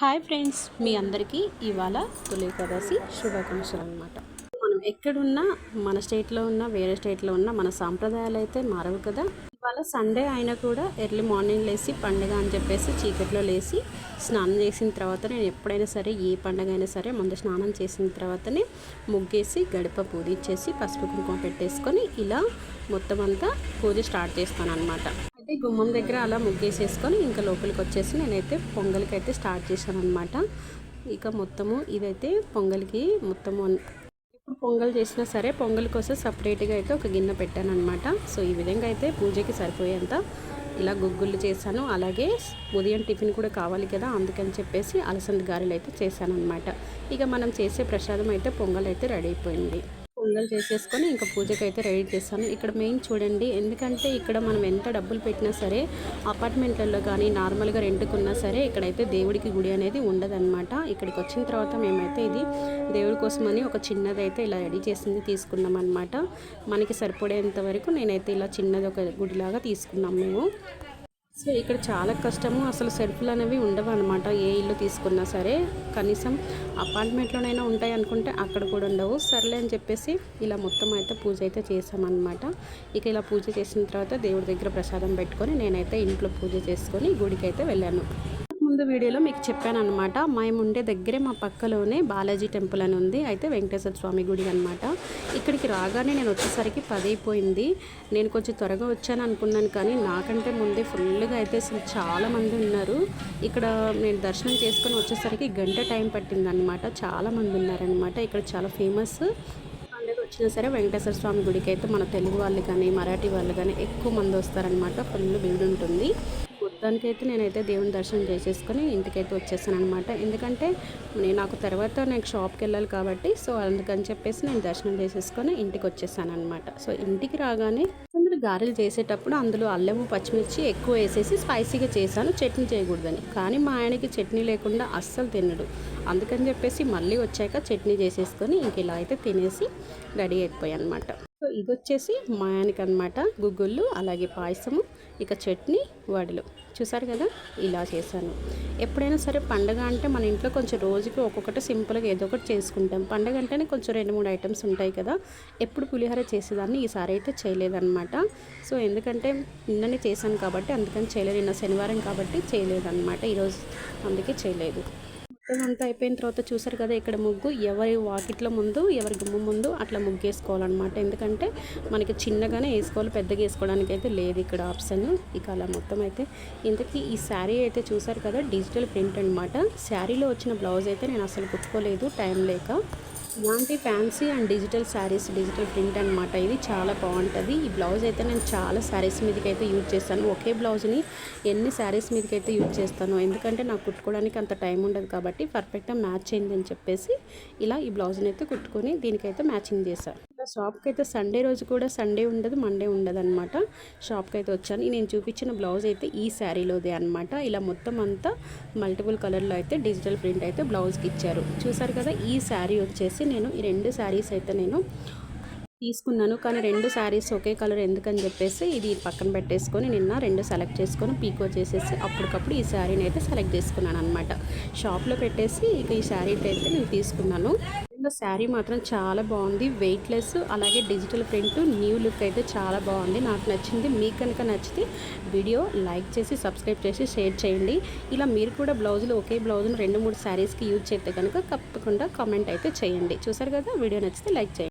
Hi friends మీ అందరికీ ఇవాళ తొలి ఏకాదశి శుభాకాంక్షలు అనమాట మనం ఎక్కడున్నా మన స్టేట్లో ఉన్నా వేరే స్టేట్లో ఉన్నా మన సాంప్రదాయాలు అయితే మారవు కదా. ఇవాళ సండే అయినా కూడా ఎర్లీ మార్నింగ్ లేచి పండుగ అని చెప్పేసి చీకట్లో లేచి స్నానం చేసిన తర్వాత నేను ఎప్పుడైనా సరే ఏ పండుగ అయినా సరే ముందు స్నానం చేసిన తర్వాతనే ముగ్గేసి గడప పూజించేసి పసుపు కుంకుమ పెట్టేసుకొని ఇలా మొత్తం అంతా పూజ స్టార్ట్ చేస్తాను అనమాట అయితే గుమ్మం దగ్గర అలా ముగ్గేసేసుకొని ఇంకా లోపలికి వచ్చేసి నేనైతే పొంగల్కి అయితే స్టార్ట్ చేశాను అనమాట ఇక మొత్తము ఇదైతే పొంగల్కి మొత్తము ఇప్పుడు పొంగల్ చేసినా సరే పొంగల్ కోసం సపరేట్గా అయితే ఒక గిన్నె పెట్టాను అనమాట సో ఈ విధంగా అయితే పూజకి సరిపోయేంత ఇలా గుగ్గులు చేశాను. అలాగే ఉదయం టిఫిన్ కూడా కావాలి కదా అందుకని చెప్పేసి అలసంద గారెలు అయితే చేశాను అనమాట ఇక మనం చేసే ప్రసాదం అయితే పొంగల్ అయితే రెడీ అయిపోయింది. పొంగల్ చేసేసుకొని ఇంకా పూజకి అయితే రెడీ చేస్తాను. ఇక్కడ మెయిన్ చూడండి ఎందుకంటే ఇక్కడ మనం ఎంత డబ్బులు పెట్టినా సరే అపార్ట్మెంట్లలో కానీ నార్మల్గా రెంట్కున్నా సరే ఇక్కడైతే దేవుడికి గుడి అనేది ఉండదన్నమాట. ఇక్కడికి వచ్చిన తర్వాత మేమైతే ఇది దేవుడి కోసమని ఒక చిన్నదైతే ఇలా రెడీ చేసింది తీసుకున్నాం అనమాట మనకి సరిపడేంత వరకు నేనైతే ఇలా చిన్నది ఒక గుడిలాగా తీసుకున్నాం మేము. సో ఇక్కడ చాలా కష్టము. అసలు సెల్ఫ్లు అనేవి ఉండవు అనమాట ఏ ఇల్లు తీసుకున్నా సరే కనీసం అపార్ట్మెంట్లోనైనా ఉంటాయి అనుకుంటే అక్కడ కూడా ఉండవు. సర్లే అని చెప్పేసి ఇలా మొత్తం అయితే పూజ అయితే చేసామన్నమాట ఇక ఇలా పూజ చేసిన తర్వాత దేవుడి దగ్గర ప్రసాదం పెట్టుకొని నేనైతే ఇంట్లో పూజ చేసుకొని గుడికి అయితే వెళ్ళాను. ముందు వీడియోలో మీకు చెప్పాను అనమాట మేము ఉండే దగ్గరే మా పక్కలోనే బాలాజీ టెంపుల్ అని ఉంది. అయితే వెంకటేశ్వర స్వామి గుడి అనమాట ఇక్కడికి రాగానే నేను వచ్చేసరికి పది అయిపోయింది నేను కొంచెం త్వరగా వచ్చాను అనుకున్నాను కానీ నాకంటే ముందే ఫుల్గా అయితే అసలు చాలామంది ఉన్నారు. ఇక్కడ నేను దర్శనం చేసుకొని వచ్చేసరికి గంట టైం పట్టిందనమాట చాలామంది ఉన్నారనమాట ఇక్కడ చాలా ఫేమస్. పండుగ వచ్చినా సరే వెంకటేశ్వర స్వామి గుడికి అయితే మన తెలుగు వాళ్ళు కానీ మరాఠీ వాళ్ళు కానీ ఎక్కువ మంది వస్తారనమాట ఫుల్ వీడు ఉంటుంది మొత్తానికైతే నేనైతే దేవుని దర్శనం చేసేసుకొని ఇంటికైతే వచ్చేసాను అనమాట ఎందుకంటే నేను నాకు తర్వాత నేను షాప్కి వెళ్ళాలి కాబట్టి సో అందుకని చెప్పేసి నేను దర్శనం చేసేసుకొని ఇంటికి వచ్చేసాను అనమాట సో ఇంటికి రాగానే అందులో గారెలు చేసేటప్పుడు అందులో అల్లము పచ్చిమిర్చి ఎక్కువ వేసేసి స్పైసీగా చేశాను చట్నీ చేయకూడదని. కానీ మా ఆయనకి చట్నీ లేకుండా అస్సలు తినడు. అందుకని చెప్పేసి మళ్ళీ వచ్చాక చట్నీ చేసేసుకొని ఇంక ఇలా అయితే తినేసి రెడీ అయిపోయాయి అనమాట సో ఇది వచ్చేసి మా ఆయనకి అనమాట గుగ్గుళ్ళు అలాగే పాయసము ఇక చట్నీ వడలు. చూసారు కదా? ఇలా చేశాను. ఎప్పుడైనా సరే పండగ అంటే మన ఇంట్లో కొంచెం రోజుకి ఒక్కొక్కటి సింపుల్గా ఏదో ఒకటి చేసుకుంటాం. పండగ అంటేనే కొంచెం రెండు మూడు ఐటమ్స్ ఉంటాయి కదా? ఎప్పుడు పులిహోర చేసేదాన్ని ఈసారి అయితే చేయలేదన్నమాట. సో ఎందుకంటే నిన్ననే చేశాను కాబట్టి అందుకని చేయలేదు. నిన్న శనివారం కాబట్టి చేయలేదన్నమాట. ఈరోజు అందుకే చేయలేదు. మొత్తం అంతా అయిపోయిన తర్వాత చూసారు కదా ఇక్కడ ముగ్గు ఎవరి వాకిట్లో ముందు ఎవరి గుమ్మ ముందు అట్లా ముగ్గు వేసుకోవాలన్నమాట ఎందుకంటే మనకి చిన్నగానే వేసుకోవాలి పెద్దగా వేసుకోవడానికి అయితే లేదు ఇక్కడ ఆప్షన్. ఇక అలా మొత్తం అయితే ఇంతకీ ఈ శారీ అయితే చూసారు కదా డిజిటల్ ప్రింట్ అనమాట శారీలో వచ్చిన బ్లౌజ్ అయితే నేను అసలు కుట్టుకోలేదు టైం లేక. ఇలాంటి fancy and digital saris digital print అనమాట ఇది చాలా బాగుంటుంది. ఈ బ్లౌజ్ అయితే నేను చాలా శారీస్ మీదకి అయితే యూజ్ చేస్తాను. ఒకే బ్లౌజ్ని ఎన్ని శారీస్ మీదకి అయితే యూజ్ చేస్తాను ఎందుకంటే నాకు కుట్టుకోవడానికి అంత టైం ఉండదు కాబట్టి పర్ఫెక్ట్గా మ్యాచ్ అయింది అని చెప్పేసి ఇలా ఈ బ్లౌజ్ని అయితే కుట్టుకొని దీనికైతే మ్యాచింగ్ చేశాను షాప్కి అయితే సండే రోజు కూడా సండే ఉండదు మండే ఉండదు అనమాట షాప్కి అయితే వచ్చాను. నేను చూపించిన బ్లౌజ్ అయితే ఈ శారీలోదే అనమాట ఇలా మొత్తం అంతా మల్టిపుల్ కలర్లో అయితే డిజిటల్ ప్రింట్ అయితే బ్లౌజ్కి ఇచ్చారు. చూసారు కదా ఈ శారీ వచ్చేసి నేను ఈ రెండు శారీస్ అయితే నేను తీసుకున్నాను. కానీ రెండు శారీస్ ఒకే కలర్ ఎందుకని చెప్పేసి ఇది పక్కన పెట్టేసుకొని నిన్న రెండు సెలెక్ట్ చేసుకొని పీకో చేసేసి అప్పటికప్పుడు ఈ శారీని అయితే సెలెక్ట్ చేసుకున్నాను అనమాట షాప్లో పెట్టేసి ఇక ఈ శారీ అయితే నేను తీసుకున్నాను. శారీ మాత్రం చాలా బాగుంది. వెయిట్లెస్ అలాగే డిజిటల్ ప్రింట్ న్యూ లుక్ అయితే చాలా బాగుంది. నాకు నచ్చింది. మీకు కనుక నచ్చితే వీడియో లైక్ చేసి సబ్స్క్రైబ్ చేసి షేర్ చేయండి. ఇలా మీరు కూడా బ్లౌజులు ఒకే బ్లౌజ్ను రెండు మూడు శారీస్కి యూజ్ చేస్తే కనుక తప్పకుండా కామెంట్ అయితే చేయండి. చూసారు కదా? వీడియో నచ్చితే లైక్ చేయండి.